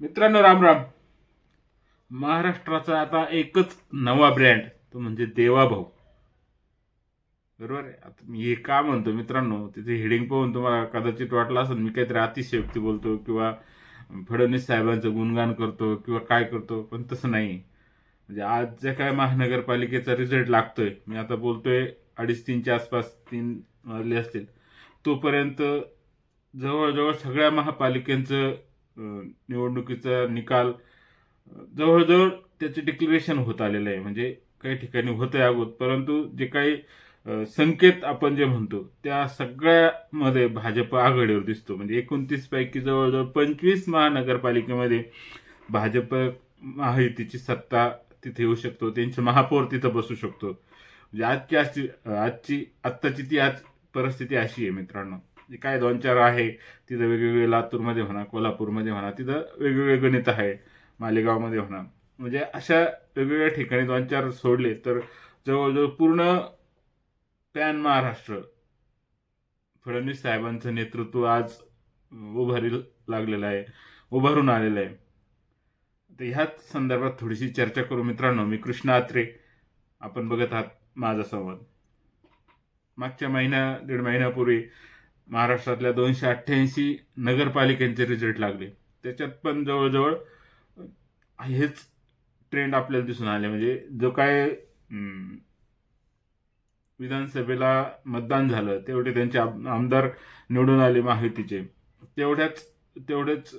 मित्रांनो राम राम. महाराष्ट्राचा आता एकच नवा ब्रँड तो म्हणजे देवाभाऊ. बरोबर आहे? आता मी हे का म्हणतो मित्रांनो तिथे हेडिंग पाहून तुम्हाला कदाचित वाटलं असेल मी काहीतरी अतिशयोक्ती बोलतो किंवा फडणवीस साहेबांचं गुणगान करतो किंवा काय करतो पण तसं नाही. म्हणजे आज जे काय महानगरपालिकेचा रिझल्ट लागतोय मी आता बोलतोय अडीच तीनच्या आसपास तीन वाजले असतील. तोपर्यंत जवळजवळ सगळ्या महापालिकेचं निवडणुकीचा निकाल जवळजवळ त्याचं डिक्लेरेशन होत आलेलं आहे. म्हणजे काही ठिकाणी होतं आहे अगोदर परंतु जे काही संकेत आपण जे म्हणतो त्या सगळ्यामध्ये भाजप आघाडीवर दिसतो. म्हणजे एकोणतीस पैकी जवळजवळ पंचवीस महानगरपालिकेमध्ये भाजप महायुतीची सत्ता तिथे येऊ शकतो. त्यांचे महापौर तिथं बसू शकतो. म्हणजे आजची आजची आजची आत्ताची ती आज परिस्थिती अशी आहे मित्रांनो. जे काय दोन चार आहे तिथं वेगवेगळे लातूरमध्ये म्हणा कोल्हापूरमध्ये म्हणा तिथं वेगवेगळे गणित आहे मालेगावमध्ये म्हणा. म्हणजे अशा वेगवेगळ्या ठिकाणी दोन चार सोडले तर जवळजवळ पूर्ण पॅन महाराष्ट्र. फडणवीस साहेबांचं नेतृत्व आज उभारी लागलेलं आहे उभारून आलेलं आहे. तर ह्याच संदर्भात थोडीशी चर्चा करू मित्रांनो. मी कृष्णा आत्रे. आपण बघत आहात माझा संवाद. मागच्या महिन्या दीड महिन्यापूर्वी महाराष्ट्रातल्या दोनशे अठ्ठ्याऐंशी नगरपालिकांचे रिझल्ट लागले. त्याच्यात पण जवळजवळ हेच ट्रेंड आपल्याला दिसून आले. म्हणजे जो काय विधानसभेला मतदान झालं तेवढे त्यांचे आम- आमदार निवडून आले माहितीचे तेवढ्याच तेवढ्याच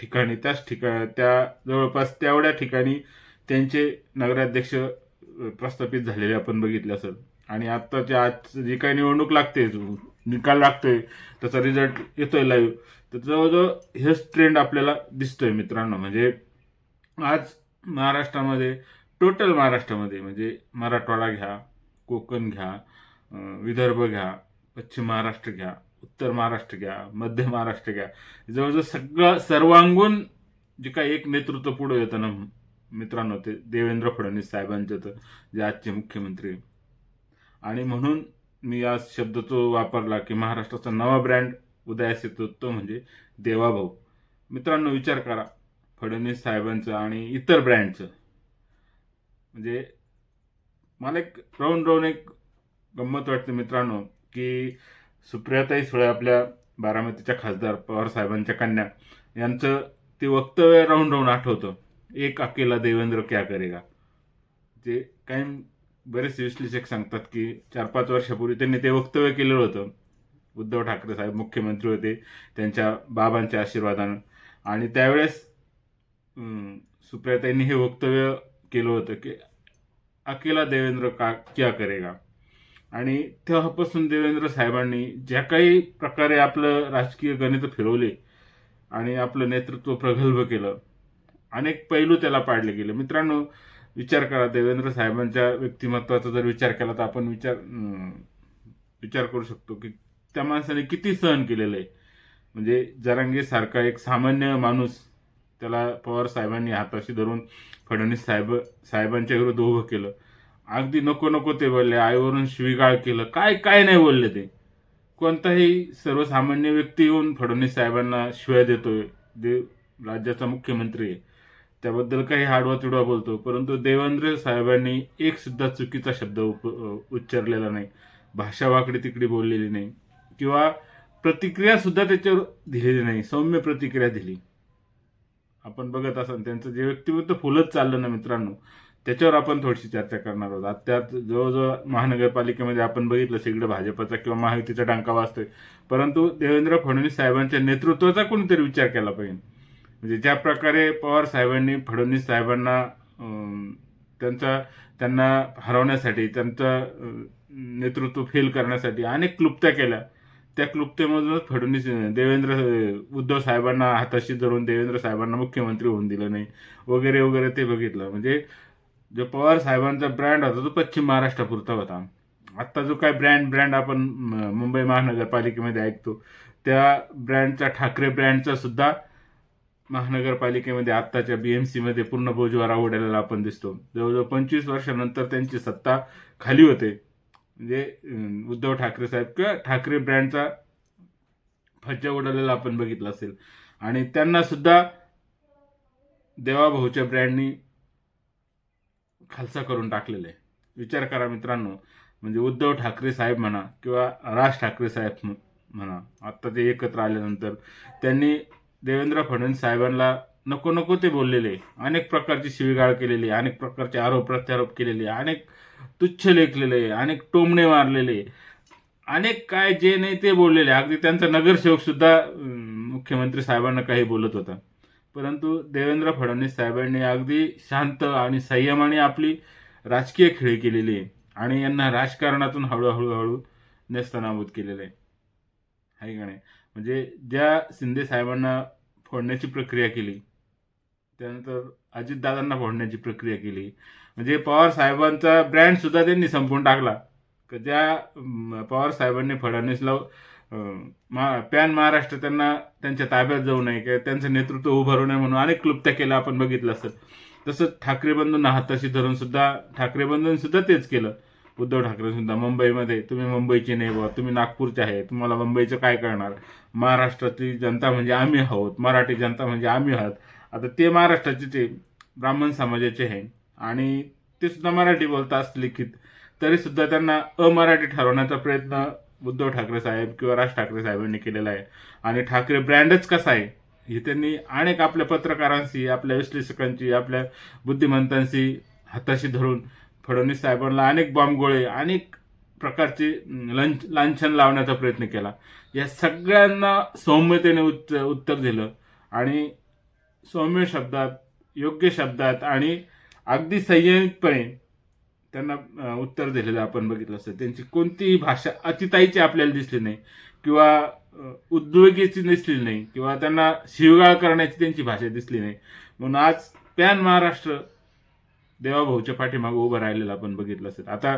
ठिकाणी त्याच ठिकाण त्या जवळपास तेवढ्या ठिकाणी त्यांचे नगराध्यक्ष प्रस्थापित झालेले आपण बघितले असेल. आणि आत्ताच्या आज जी काही निवडणूक लागते निकाल लागतोय त्याचा रिझल्ट येतोय लाईव्ह तर जवळजवळ हेच ट्रेंड आपल्याला दिसतोय मित्रांनो. म्हणजे आज महाराष्ट्रामध्ये टोटल महाराष्ट्रामध्ये म्हणजे मराठवाडा घ्या कोकण घ्या विदर्भ घ्या पश्चिम महाराष्ट्र घ्या उत्तर महाराष्ट्र घ्या मध्य महाराष्ट्र घ्या. जवळजवळ सगळं सर्वांगून जे काही एक नेतृत्व पुढे येतं ना मित्रांनो ते देवेंद्र फडणवीस साहेबांचं तर जे आजचे मुख्यमंत्री. आणि म्हणून मी आज शब्द तो वापरला की महाराष्ट्राचा नवा ब्रँड उदयास येतो तो म्हणजे देवाभाऊ. मित्रांनो विचार करा. फडणवीस साहेबांचं आणि इतर ब्रँडचं म्हणजे मला एक राहून राहून एक गंमत वाटते मित्रांनो की सुप्रियाताई सुळे आपल्या बारामतीच्या खासदार पवार साहेबांच्या कन्या यांचं ते वक्तव्य राहून राहून आठवतं. एक अकेला देवेंद्र क्या करेगा? जे काही बरेच विश्लेषक सांगतात की चार पाच वर्षापूर्वी त्यांनी ते वक्तव्य केलेलं होतं. उद्धव ठाकरे साहेब मुख्यमंत्री होते त्यांच्या बाबांच्या आशीर्वादानं. आणि त्यावेळेस सुप्रियाताईंनी हे वक्तव्य केलं होतं की अकेला देवेंद्र का क्या करेगा? आणि तेव्हापासून देवेंद्र साहेबांनी ज्या काही प्रकारे आपलं राजकीय गणित फिरवले आणि आपलं नेतृत्व प्रगल्भ केलं अनेक पैलू त्याला पाडले गेले. मित्रांनो विचार करा देवेंद्र साहेबांच्या व्यक्तिमत्वाचा जर विचार केला तर आपण विचार विचार करू शकतो की त्या माणसाने किती सहन केलेलं आहे. म्हणजे जरांगीसारखा एक सामान्य माणूस त्याला पवार साहेबांनी हाताशी धरून फडणवीस साहेब साहेबांच्या विरुद्ध उभं केलं. अगदी नको नको ते बोलले आईवरून शिवीगाळ केलं. काय काय नाही बोलले ते. कोणताही सर्वसामान्य व्यक्ती येऊन फडणवीस साहेबांना शिवाय देतोय देव राज्याचा मुख्यमंत्री आहे. त्याबद्दल काही हाडवा चुडवा बोलतो परंतु देवेंद्र साहेबांनी एक सुद्धा चुकीचा शब्द उप उच्चारलेला नाही. भाषा वाकडी तिकडी बोललेली नाही. किंवा प्रतिक्रिया सुद्धा त्याच्यावर दिलेली नाही सौम्य प्रतिक्रिया दिली. आपण बघत असाल त्यांचं जे व्यक्तिमत्व फुलत चाललं ना मित्रांनो त्याच्यावर आपण थोडीशी चर्चा करणार आहोत. आता त्यात जवळजवळ महानगरपालिकेमध्ये आपण बघितलं सगळं भाजपचा किंवा महायुतीचा डांका वाजतोय. परंतु देवेंद्र फडणवीस साहेबांच्या नेतृत्वाचा कोणीतरी विचार केला पाहिजे. म्हणजे ज्या प्रकारे पवार साहेबांनी फडणवीस साहेबांना त्यांचा त्यांना हरवण्यासाठी त्यांचं नेतृत्व फेल करण्यासाठी अनेक क्लुप्त्या केल्या. त्या क्लुप्तेमधूनच फडणवीस देवेंद्र उद्धव साहेबांना हाताशी धरून देवेंद्र साहेबांना मुख्यमंत्री होऊन दिलं नाही वगैरे वगैरे ते बघितलं. म्हणजे जो पवार साहेबांचा ब्रँड होता तो पश्चिम महाराष्ट्रापुरता होता. आत्ता जो काय ब्रँड ब्रँड आपण म- मुंबई महानगरपालिकेमध्ये ऐकतो त्या ब्रँडचा ठाकरे ब्रँडचा सुद्धा महानगरपालिकेमध्ये आत्ताच्या बी एम सीमध्ये पूर्ण बोजवारा आवडलेला आपण दिसतो. जवळजवळ पंचवीस वर्षानंतर त्यांची सत्ता खाली होते. म्हणजे उद्धव ठाकरे साहेब किंवा ठाकरे ब्रँडचा फज्जा उडालेला आपण बघितला असेल. आणि त्यांना सुद्धा देवाभाऊच्या ब्रँडनी खालसा करून टाकलेले आहे. विचार करा मित्रांनो. म्हणजे उद्धव ठाकरे साहेब म्हणा किंवा राज ठाकरे साहेब म्हणा आत्ता ते एकत्र आल्यानंतर त्यांनी देवेंद्र फडणवीस साहेबांना नको नको ते बोललेले. अनेक प्रकारची शिवीगाळ केलेली आहे, अनेक प्रकारचे आरोप प्रत्यारोप केलेले अनेक तुच्छ लेखलेले आहे, अनेक टोमणे मारलेले अनेक काय जे नाही ते बोललेले. अगदी त्यांचा नगरसेवकसुद्धा मुख्यमंत्री साहेबांना काही बोलत होता. परंतु देवेंद्र फडणवीस साहेबांनी अगदी शांत आणि संयमाने आपली राजकीय खेळी केलेली आहे आणि यांना राजकारणातून हळूहळू हळू नेस्तनाबूत केलेलं. आहे आहे का नाही? म्हणजे ज्या शिंदे साहेबांना फोडण्याची प्रक्रिया केली. त्यानंतर अजितदादांना फोडण्याची प्रक्रिया केली. म्हणजे पवार साहेबांचा ब्रँडसुद्धा त्यांनी संपवून टाकला. का ज्या पवार साहेबांनी फडणवीसला मा पॅन महाराष्ट्र त्यांना त्यांच्या ताब्यात जाऊ नये किंवा त्यांचं नेतृत्व उभारू नये म्हणून अनेक क्लुप्त्या केल्या आपण बघितलं असतं तसंच ठाकरे बंधूंना हाताशी धरून सुद्धा ठाकरे बंधूंनी सुद्धा तेच केलं. उद्धव ठाकरे सुद्धा मुंबईमध्ये तुम्ही मुंबईचे नाही बुवा तुम्ही नागपूरचे आहे तुम्हाला मुंबईचं काय करणार? महाराष्ट्रातली जनता म्हणजे आम्ही आहोत मराठी जनता म्हणजे आम्ही आहोत. आता ते महाराष्ट्राचे ते ब्राह्मण समाजाचे आहे. आणि ते सुद्धा मराठी बोलतात लिखित. तरी सुद्धा त्यांना अमराठी ठरवण्याचा प्रयत्न उद्धव ठाकरे साहेब किंवा राज ठाकरे साहेबांनी केलेला आहे. आणि ठाकरे ब्रँडच कसा आहे हे त्यांनी अनेक आपल्या पत्रकारांशी आपल्या विश्लेषकांशी आपल्या बुद्धिमंतांशी हाताशी धरून फडणवीस साहेबांना अनेक बॉम्बगोळे अनेक प्रकारचे लंच लांछन लावण्याचा प्रयत्न केला. या सगळ्यांना सौम्यतेने उत्त उत्तर दिलं आणि सौम्य शब्दात योग्य शब्दात आणि अगदी संयमितपणे त्यांना उत्तर दिलेलं आपण बघितलं असतं. त्यांची कोणतीही भाषा अतिताईची आपल्याला दिसली नाही किंवा उद्योगीची दिसली नाही किंवा त्यांना शिवगाळ करण्याची त्यांची भाषा दिसली नाही. म्हणून आज पॅन महाराष्ट्र देवाभाऊच्या पाठीमागं उभं राहिलेलं आपण बघितलं असेल. आता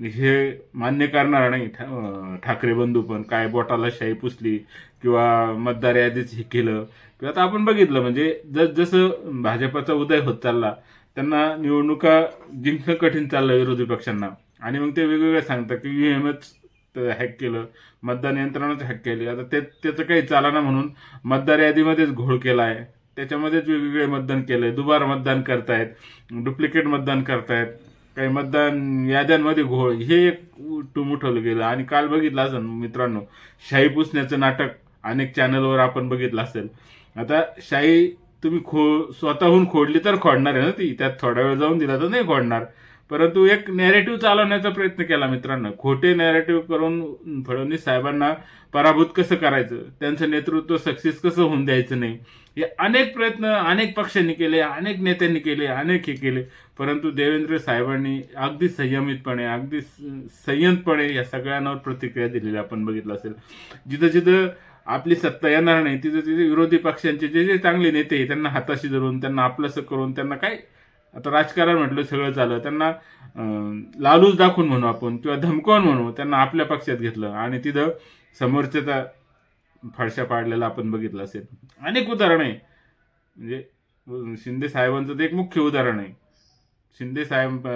हे मान्य करणार नाही ठा- ठाकरे बंधू पण काय बोटाला शाही पुसली किंवा मतदार यादीच हे केलं. किंवा आता आपण बघितलं म्हणजे जस जसं भाजपाचा उदय होत चालला त्यांना निवडणुका जिंकणं कठीण चाललं विरोधी पक्षांना. आणि मग ते वेगवेगळे सांगतात की व्ही एमच हॅक केलं मतदान यंत्रणाच हॅक केली. आता ते त्याचं काही चालना म्हणून मतदार यादीमध्येच घोळ केला आहे त्याच्यामध्येच वेगवेगळे मतदान केलं आहे दुबार मतदान करतायत डुप्लिकेट मतदान करतायत काही मतदान याद्यांमध्ये घोळ. हे एक टुमुठवलं गेलं. आणि काल बघितलं असेल मित्रांनो शाही पुसण्याचं नाटक अनेक चॅनलवर आपण बघितलं असेल. आता शाही तुम्ही खो स्वतःहून खोडली तर खोडणार आहे ना ती? त्यात थोडा वेळ जाऊन दिला तर नाही खोडणार. परंतु एक नॅरेटिव्ह चालवण्याचा प्रयत्न केला मित्रांनो. खोटे नॅरेटिव्ह करून फडणवीस साहेबांना पराभूत कसं करायचं? त्यांचं नेतृत्व सक्सेस कसं होऊन द्यायचं नाही? हे अनेक प्रयत्न अनेक पक्षांनी केले अनेक नेत्यांनी केले अनेक हे केले. परंतु देवेंद्र साहेबांनी अगदी संयमितपणे अगदी स- संयमपणे या सगळ्यांवर प्रतिक्रिया दिलेली आपण बघितलं असेल. जिथं जिथं आपली सत्ता येणार नाही तिथं तिथे विरोधी पक्षांचे जे जे चांगले नेते त्यांना हाताशी धरून त्यांना आपलंसं करून त्यांना काय आता राजकारण म्हटलं सगळं झालं. त्यांना लालूच दाखवून म्हणू आपण किंवा धमकावून म्हणू त्यांना आपल्या पक्षात घेतलं. आणि तिथं समोरच्याचा फाडशा पाडलेला आपण बघितलं असेल. अनेक उदाहरणं आहे. म्हणजे शिंदे साहेबांचं ते एक मुख्य उदाहरण आहे. शिंदे साहेब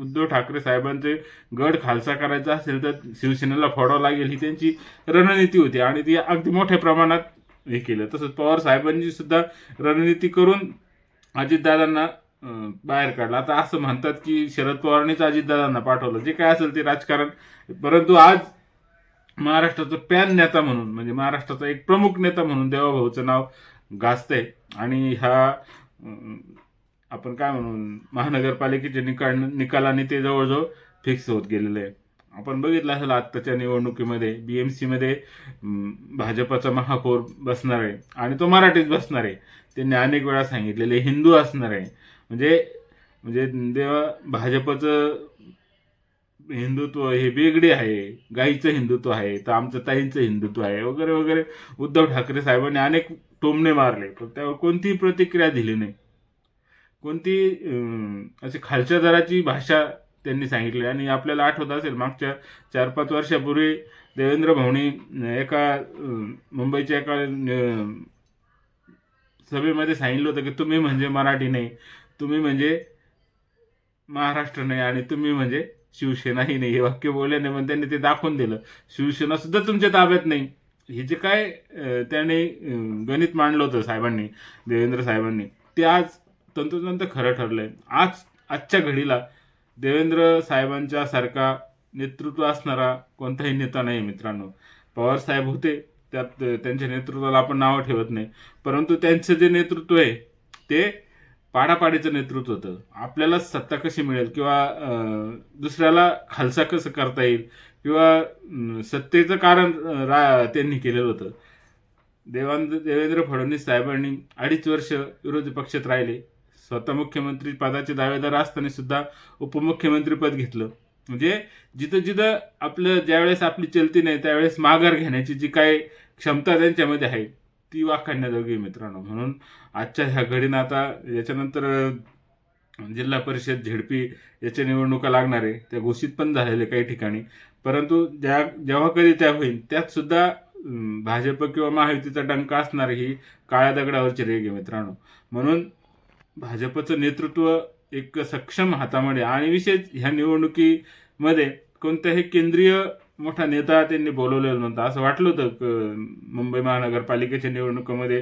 उद्धव ठाकरे साहेबांचे गड खालसा करायचा असेल तर शिवसेनेला फोडावं लागेल ही त्यांची रणनीती होती. आणि ती अगदी मोठ्या प्रमाणात हे केलं. तसंच पवार साहेबांची सुद्धा रणनीती करून अजितदादांना बाहेर काढलं. आता असं म्हणतात की शरद पवारांनीच अजितदादांना पाठवलं. जे काय असेल ते राजकारण. परंतु आज महाराष्ट्राचा पॅन नेता म्हणून म्हणजे महाराष्ट्राचा एक प्रमुख नेता म्हणून देवाभाऊचं नाव गाजतंय. आणि ह्या आपण काय म्हणून महानगरपालिकेच्या निकाल निकालाने ते जवळजवळ फिक्स होत गेलेलं आहे. आपण बघितलं असेल आत्ताच्या निवडणुकीमध्ये बी एम सीमध्ये भाजपाचा महापौर बसणार आहे. आणि तो मराठीत बसणार आहे. त्यांनी अनेक वेळा सांगितलेले हिंदू असणार आहे. म्हणजे म्हणजे देवा भाजपचं हिंदुत्व हे वेगळे आहे. गाईचं हिंदुत्व आहे तर आमचं ताईंचं हिंदुत्व आहे वगैरे वगैरे. उद्धव ठाकरे साहेबांनी अनेक टोमणे मारले पण त्यावर कोणतीही प्रतिक्रिया दिली नाही. कोणती अशी खालच्या दराची भाषा त्यांनी सांगितली आणि आपल्याला आठवत असेल मागच्या चार पाच वर्षापूर्वी देवेंद्र भाऊनी एका मुंबईच्या एका सभेमध्ये सांगितलं होतं की तुम्ही म्हणजे मराठी नाही तुम्ही म्हणजे महाराष्ट्र नाही आणि तुम्ही म्हणजे शिवसेनाही नाही. हे वाक्य बोलल्याने पण त्यांनी ते दाखवून दिलं. शिवसेना सुद्धा तुमच्या ताब्यात नाही. हे जे काय त्याने गणित मांडलं होतं साहेबांनी देवेंद्र साहेबांनी ते आज तंतोतंत खरं ठरलंय. आज आजच्या घडीला देवेंद्र साहेबांच्या सारखा नेतृत्व असणारा कोणताही नेता नाही मित्रांनो. पवार साहेब होते त्यात त्यांच्या नेतृत्वाला आपण नावं ठेवत नाही. परंतु त्यांचं जे नेतृत्व आहे ते पाडापाडीचं नेतृत्व होतं. आपल्याला सत्ता कशी मिळेल किंवा दुसऱ्याला खालसा कसं करता येईल किंवा सत्तेचं कारण रा त्यांनी केलेलं होतं. देवान देवेंद्र फडणवीस साहेबांनी अडीच वर्ष विरोधी पक्षात राहिले. स्वतः मुख्यमंत्री पदाचे दावेदार असताना सुद्धा उपमुख्यमंत्रीपद घेतलं. म्हणजे जिथं जिथं आपलं ज्यावेळेस आपली चलती नाही त्यावेळेस माघार घेण्याची जी काय क्षमता त्यांच्यामध्ये आहे. ती वाखाणण्याजोगी मित्रांनो. म्हणून आजच्या ह्या घडीनं आता याच्यानंतर जिल्हा परिषद झेडपी याच्या निवडणुका लागणार आहे. त्या घोषित पण झालेल्या काही ठिकाणी. परंतु ज्या जेव्हा कधी त्या होईल त्यातसुद्धा भाजप किंवा महायुतीचा डंका असणार ही काळ्या दगडावरची रेग आहे मित्रांनो. म्हणून भाजपचं नेतृत्व एक सक्षम हातामध्ये आणि विशेष ह्या निवडणुकीमध्ये कोणत्याही केंद्रीय मोठा नेता त्यांनी बोलवलेला नव्हता. असं वाटलं होतं मुंबई महानगरपालिकेच्या निवडणुकीमध्ये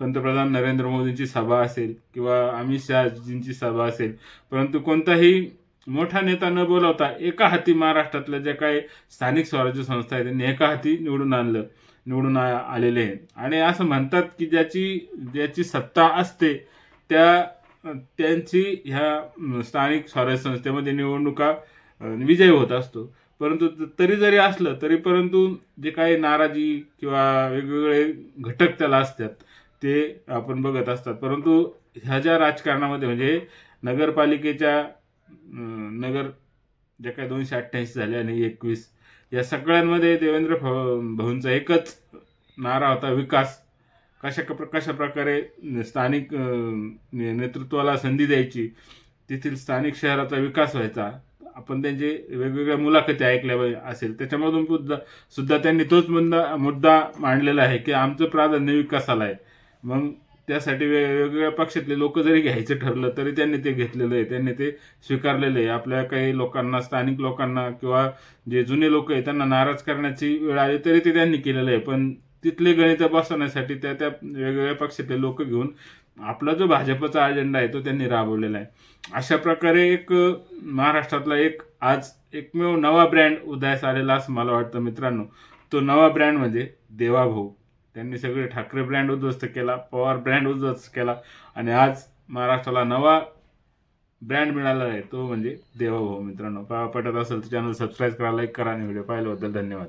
पंतप्रधान नरेंद्र मोदींची सभा असेल किंवा अमित शहाजींची सभा असेल. परंतु कोणताही मोठा नेता न बोलावता एका हाती महाराष्ट्रातल्या ज्या काही स्थानिक स्वराज्य संस्था आहेत त्यांनी एका हाती निवडून आणलं निवडून आ- आलेले आहे आणि असं म्हणतात की ज्याची ज्याची सत्ता असते त्या त्यांची ह्या स्थानिक स्वराज्य संस्थेमध्ये निवडणुका विजय विजयी होत असतो. परंतु त- तरी जरी असलं तरी परंतु जे काही नाराजी किंवा वेगवेगळे घटक त्याला असतात ते आपण बघत असतात. परंतु ह्या ज्या राजकारणामध्ये म्हणजे नगरपालिकेच्या नगर ज्या काही दोनशे अठ्ठ्याऐंशी झाले आणि एकवीस या सगळ्यांमध्ये देवेंद्र फ- भाऊंचा एकच नारा होता विकास. कशा कशा प्रकारे स्थानिक ने- नेतृत्वाला संधी द्यायची तेथील स्थानिक शहराचा विकास व्हायचा आपण त्यांचे वेगवेगळ्या मुलाखती ऐकल्या असेल. त्याच्यामधून सुद्धा सुद्धा त्यांनी तोच मुद्दा मुद्दा मांडलेला आहे की आमचं प्राधान्य विकासाला आहे. मग त्यासाठी वेगवेगळ्या पक्षातले लोक जरी घ्यायचं ठरलं तरी त्यांनी ते घेतलेलं आहे. त्यांनी ते स्वीकारलेलं आहे. आपल्या काही लोकांना स्थानिक लोकांना किंवा जे जुने लोक आहे त्यांना नाराज करण्याची वेळ आली तरी ते त्यांनी केलेलं आहे. पण तिथले गणित बसवण्यासाठी त्या त्या वेगवेगळ्या पक्षातले लोक घेऊन आपला जो भाजपचा अजेंडा आहे तो त्यांनी राबवलेला आहे. अशा प्रकारे एक महाराष्ट्रातला एक आज एकमेव नवा ब्रँड उदयास आलेला असं मला वाटतं मित्रांनो. तो नवा ब्रँड म्हणजे देवाभाऊ. त्यांनी सगळे ठाकरे ब्रँड उद्ध्वस्त केला पवार ब्रँड उद्ध्वस्त केला आणि आज महाराष्ट्राला नवा ब्रँड मिळाला आहे तो म्हणजे देवाभाऊ मित्रांनो. पटत असेल तर चॅनल सबस्क्राईब करा लाईक करा आणि व्हिडिओ पाहिल्याबद्दल धन्यवाद.